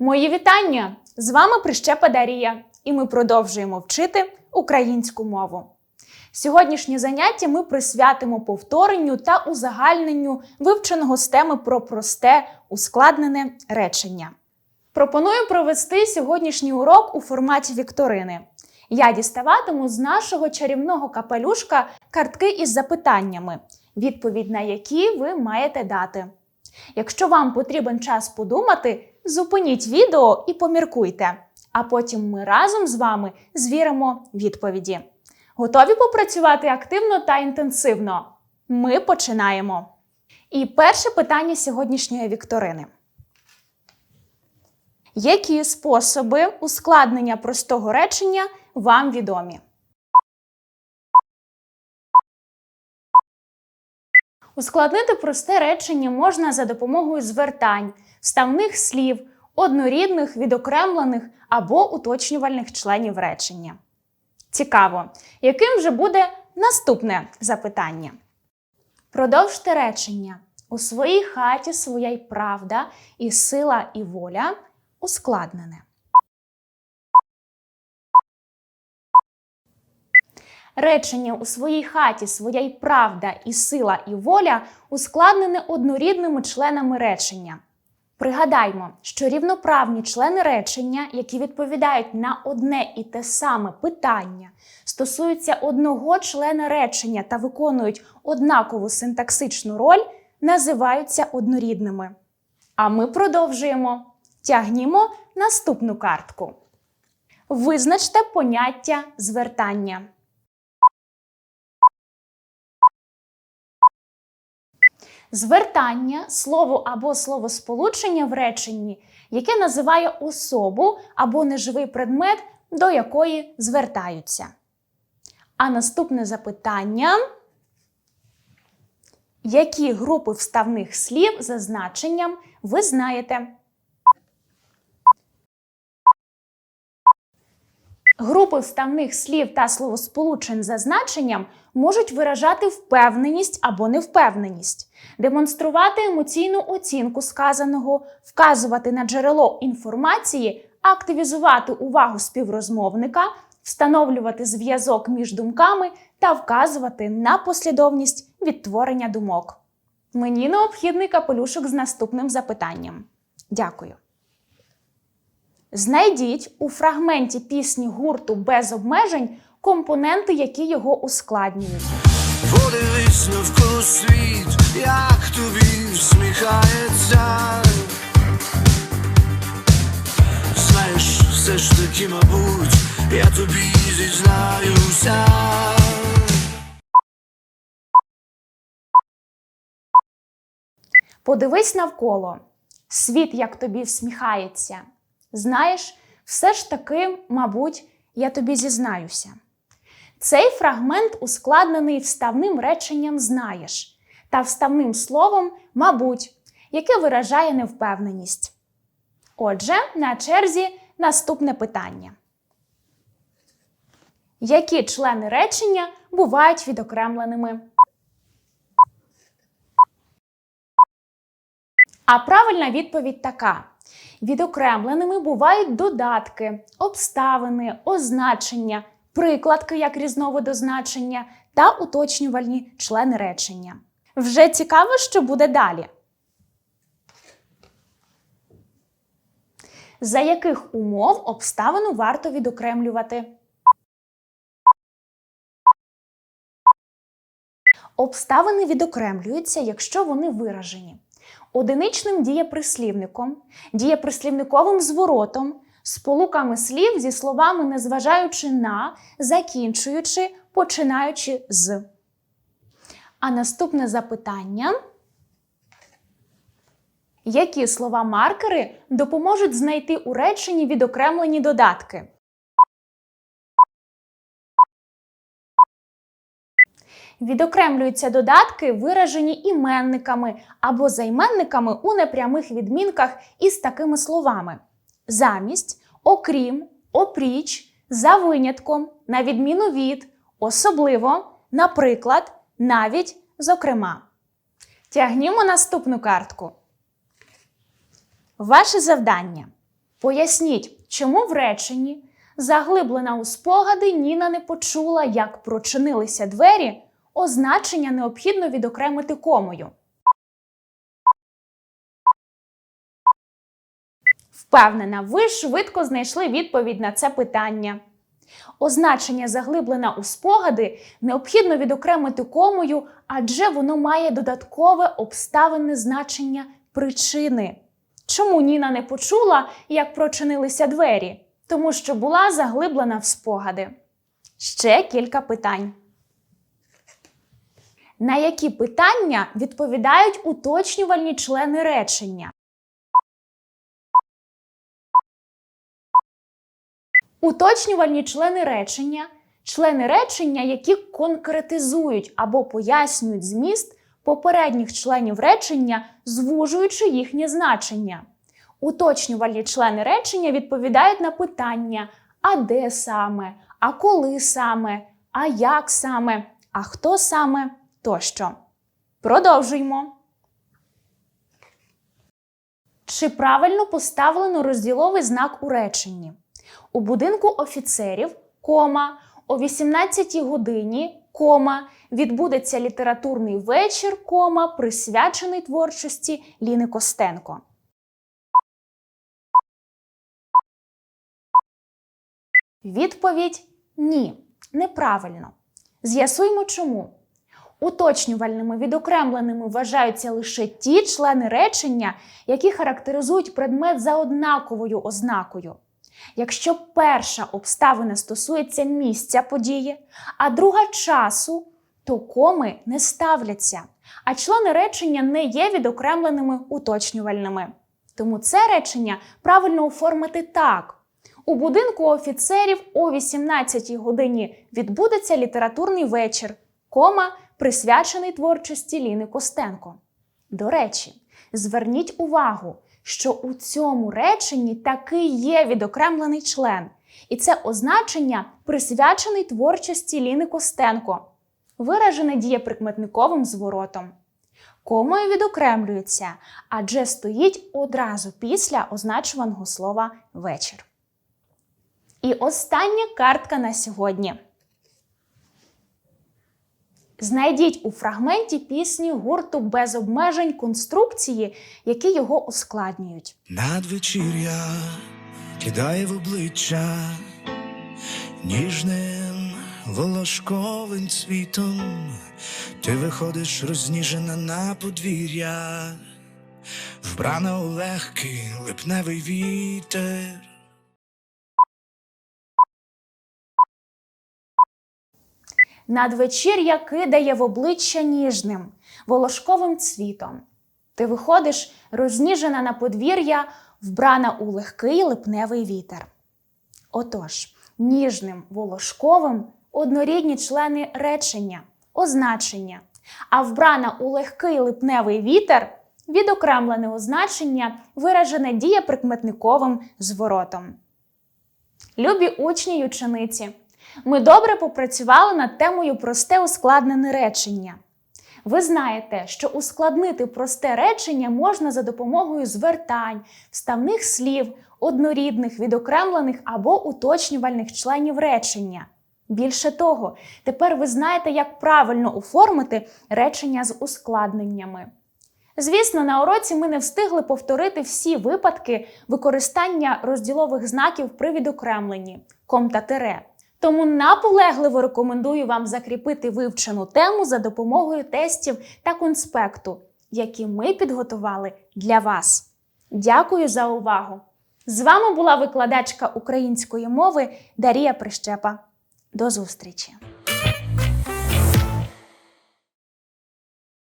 Мої вітання! З вами Прищепа Дарія, і ми продовжуємо вчити українську мову. Сьогоднішнє заняття ми присвятимо повторенню та узагальненню вивченого з теми про просте ускладнене речення. Пропоную провести сьогоднішній урок у форматі вікторини. Я діставатиму з нашого чарівного капелюшка картки із запитаннями, відповідь на які ви маєте дати. Якщо вам потрібен час подумати, зупиніть відео і поміркуйте, а потім ми разом з вами звіримо відповіді. Готові попрацювати активно та інтенсивно? Ми починаємо. І перше питання сьогоднішньої вікторини. Які способи ускладнення простого речення вам відомі? Ускладнити просте речення можна за допомогою звертань, вставних слів, однорідних, відокремлених або уточнювальних членів речення. Цікаво, яким же буде наступне запитання? Продовжте речення. У своїй хаті своя й правда, і сила, і воля ускладнене. Речення у своїй хаті своя й правда, і сила, і воля ускладнене однорідними членами речення. Пригадаймо, що рівноправні члени речення, які відповідають на одне і те саме питання, стосуються одного члена речення та виконують однакову синтаксичну роль, називаються однорідними. А ми продовжуємо. Тягнімо наступну картку. Визначте поняття звертання. Звертання слово або словосполучення в реченні, яке називає особу або неживий предмет, до якої звертаються. А наступне запитання: які групи вставних слів за значенням ви знаєте? Групи вставних слів та словосполучень за значенням можуть виражати впевненість або невпевненість, демонструвати емоційну оцінку сказаного, вказувати на джерело інформації, активізувати увагу співрозмовника, встановлювати зв'язок між думками та вказувати на послідовність відтворення думок. Мені необхідний капелюшок з наступним запитанням. Дякую. Знайдіть у фрагменті пісні гурту без обмежень компоненти, які його ускладнюють. Подивись навколо світ, як тобі всміхається. Знаєш, все ж таки, мабуть, я тобі зізнаюся. Подивись навколо. Світ як тобі всміхається. Знаєш, все ж таки, мабуть, я тобі зізнаюся. Цей фрагмент ускладнений вставним реченням знаєш та вставним словом мабуть, яке виражає невпевненість. Отже, на черзі наступне питання. Які члени речення бувають відокремленими? А правильна відповідь така: відокремленими бувають додатки, обставини, означення, прикладки як різновид означення та уточнювальні члени речення. Вже цікаво, що буде далі. За яких умов обставину варто відокремлювати? Обставини відокремлюються, якщо вони виражені одиничним дієприслівником, дієприслівниковим зворотом, сполуками слів зі словами, незважаючи на, закінчуючи, починаючи з. А наступне запитання. Які слова маркери допоможуть знайти у реченні відокремлені додатки? Відокремлюються додатки, виражені іменниками або займенниками у непрямих відмінках із такими словами: замість, окрім, опріч, за винятком, на відміну від, особливо, наприклад, навіть, зокрема. Тягнімо наступну картку. Ваше завдання Поясніть, чому в реченні заглиблена у спогади Ніна не почула, як прочинилися двері, означення необхідно відокремити комою. Впевнена, ви швидко знайшли відповідь на це питання. Означення заглиблена у спогади необхідно відокремити комою, адже воно має додаткове обставинне значення причини. Чому Ніна не почула, як прочинилися двері? Тому що була заглиблена в спогади. Ще кілька питань. На які питання відповідають уточнювальні члени речення? Уточнювальні члени речення члени речення, які конкретизують або пояснюють зміст попередніх членів речення, звужуючи їхнє значення. Уточнювальні члени речення відповідають на питання: а де саме, а коли саме, а як саме, а хто саме тощо. Продовжуємо. Чи правильно поставлено розділовий знак у реченні? У будинку офіцерів, кома, о 18 годині, кома, відбудеться літературний вечір, кома, присвячений творчості Ліни Костенко. Відповідь ні, неправильно. З'ясуймо чому. Уточнювальними відокремленими вважаються лише ті члени речення, які характеризують предмет за однаковою ознакою. Якщо перша обставина стосується місця події, а друга часу, то коми не ставляться, а члени речення не є відокремленими уточнювальними. Тому це речення правильно оформити так. У будинку офіцерів о 18 годині відбудеться літературний вечір, кома, присвячений творчості Ліни Костенко. До речі, зверніть увагу, що у цьому реченні таки є відокремлений член, і це означення присвячений творчості Ліни Костенко, виражене дієприкметниковим зворотом. Комою відокремлюється, адже стоїть одразу після означуваного слова вечір. І остання картка на сьогодні. Знайдіть у фрагменті пісні гурту без обмежень конструкції, які його ускладнюють. Надвечір'я кидає в обличчя ніжним волошковим цвітом. Ти виходиш розніжена на подвір'я, вбрана у легкий липневий вітер. Надвечір'я кидає в обличчя ніжним, волошковим цвітом. Ти виходиш розніжена на подвір'я, вбрана у легкий липневий вітер. Отож, ніжним волошковим однорідні члени речення, означення, а вбрана у легкий липневий вітер відокремлене означення, виражене дієприкметниковим зворотом. Любі учні й учениці, ми добре попрацювали над темою просте ускладнене речення. Ви знаєте, що ускладнити просте речення можна за допомогою звертань, вставних слів, однорідних, відокремлених або уточнювальних членів речення. Більше того, тепер ви знаєте, як правильно оформити речення з ускладненнями. Звісно, на уроці ми не встигли повторити всі випадки використання розділових знаків при відокремленні ком та тире. Тому наполегливо рекомендую вам закріпити вивчену тему за допомогою тестів та конспекту, які ми підготували для вас. Дякую за увагу! З вами була викладачка української мови Дарія Прищепа. До зустрічі!